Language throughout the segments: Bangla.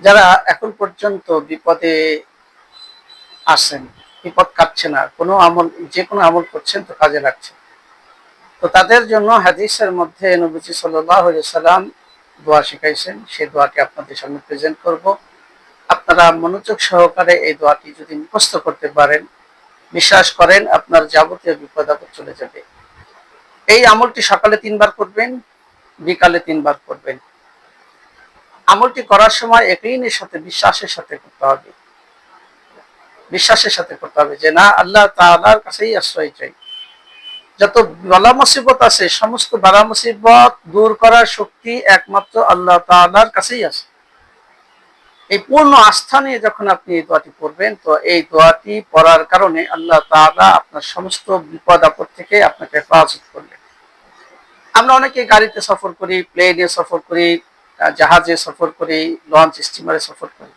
যারা এখন পর্যন্ত বিপদে আসেন বিপদ কাটছে না, কোনো আমল, যে কোনো আমল করছেন তো কাজে লাগছে। তো তাদের জন্য হাদিসের মধ্যে নবীজি সাল্লাম দোয়া শিখাইছেন। সেই দোয়াটি আপনাদের সামনে প্রেজেন্ট করব। আপনারা মনোযোগ সহকারে এই দোয়াটি যদি মুখস্থ করতে পারেন, বিশ্বাস করেন আপনার যাবতীয় বিপদ আপদ চলে যাবে। এই আমলটি সকালে তিনবার করবেন, বিকালে তিনবার করবেন। আমলটি করার সময় একইনের সাথে, বিশ্বাসের সাথে করতে হবে। বিশ্বাসের সাথে করতে হবে যে, না, আল্লাহ তাআলার কাছেই আশ্রয় চাই। যত বালা মুসিবত আছে, সমস্ত বালা মুসিবত দূর করার শক্তি একমাত্র আল্লাহ তাআলার কাছেই আছে। এই পূর্ণ আস্থা নিয়ে যখন আপনি এই দোয়াটি পড়বেন, তো এই দোয়াটি পড়ার কারণে আল্লাহ তাআলা আপনার সমস্ত বিপদ আপদ থেকে আপনাকে হেফাজত করলেন আমরা অনেকে গাড়িতে সফর করি প্লেনে সফর করি জাহাজে সফর করি লঞ্চ স্টিমারে সফর করি।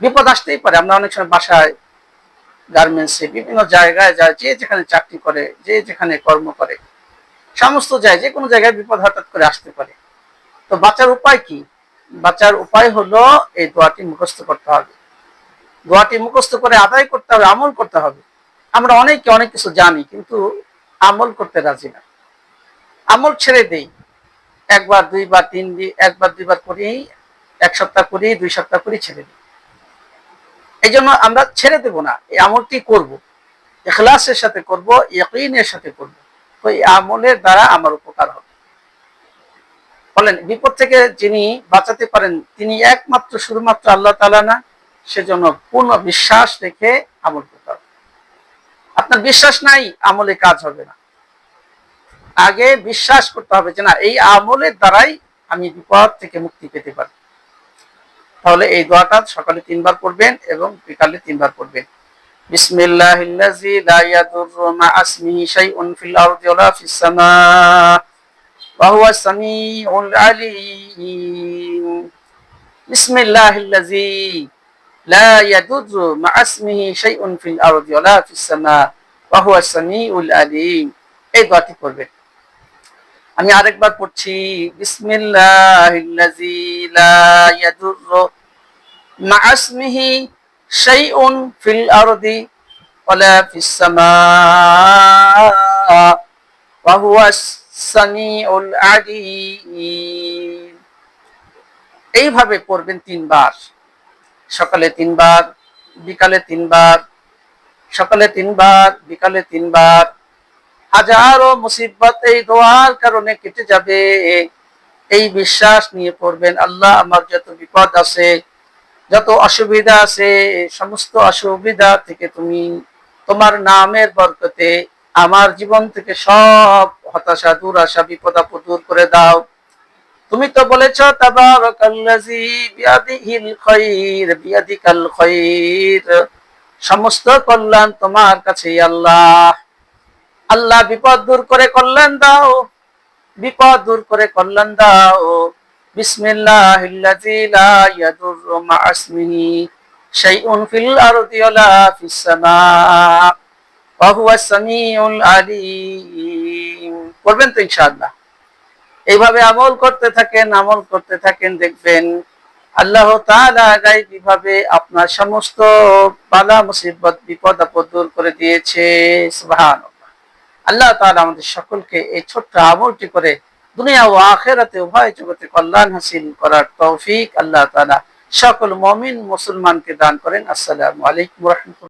বিপদ আসতেই পারে, আমরা অনেক সময় বাসায় গার্মেন্টসে বিভিন্ন জায়গায় যায় যে যেখানে চাকরি করে, যে যেখানে কর্ম করে, সমস্ত জায়গায় যে কোনো জায়গায় বিপদ হঠাৎ করে আসতে পারে। তো বাঁচার উপায় কি? বাঁচার উপায় হলো এই দোয়াটি মুখস্থ করতে হবে। দোয়াটি মুখস্থ করে আদায় করতে হবে, আমল করতে হবে। আমরা অনেকে অনেক কিছু জানি, কিন্তু আমল করতে রাজি না। আমল ছেড়ে দেই। একবার, দুইবার তিন দিন একবার, দুইবার করি এক সপ্তাহ করি দুই সপ্তাহ করি ছেড়ে দিই এই জন্য আমরা ছেড়ে দেব না, এই আমলটি করব। এখলাসের সাথে করব, ইয়কিনের সাথে করব। তো এই আমলের দ্বারা আমার উপকার হবে। বলেন, বিপদ থেকে যিনি বাঁচাতে পারেন, তিনি একমাত্র, শুধুমাত্র আল্লাহ তালা না, সেজন্য পূর্ণ বিশ্বাস রেখে আমল করতে হবে। আপনার বিশ্বাস নাই, আমলে কাজ হবে না। আগে বিশ্বাস করতে হবে যে না, এই আমলের দ্বারাই আমি বিপদ থেকে মুক্তি পেতে পারি। তাহলে এই দোয়াটা সকালে তিনবার পড়বেন এবং বিকালে তিনবার পড়বেন। লা মা এই দোয়াটি পড়বেন। আমি আরেকবার পড়ছি, বিসমিল্লাহিল্লাযী ফিল এইভাবে পড়বেন তিনবার। সকালে তিনবার, বিকালে তিনবার, সকালে তিনবার, বিকালে তিনবার। হাজারো মুসিবত এই দোয়ার কারণে কেটে যাবে। এই বিশ্বাস নিয়ে পড়বেন, আল্লাহ আমার যত বিপদ আছে, যত অসুবিধা আছে, সমস্ত অসুবিধা থেকে তুমি তোমার নামের বরকতে আমার জীবন থেকে সব হতাশা, দুরাশা, বিপদ, আপদ দূর করে দাও। তুমি তো বলেছ সমস্ত কল্যাণ তোমার কাছেই আল্লাহ। আল্লাহ বিপদ দূর করে কল্যাণ দাও। বিপদ দূর করে কল্যাণ দাও। এইভাবে আমল করতে থাকেন, আমল করতে থাকেন, দেখবেন আল্লাহ তাআলা গাইবি ভাবে আপনার সমস্ত বালা মুসিবত, বিপদ আপদ দূর করে দিয়েছে। সুবহানাল্লাহ। আল্লাহ তাহলে আমাদের সকলকে এই ছোট্ট আমলটি করে দুনিয়া ও আখেরাতে উভয় জগতে কল্যাণ হাসিল করার তৌফিক আল্লাহ তালা সকল মমিন মুসলমানকে দান করেন। আসসালামু আলাইকুম রহমতুল্লাহ।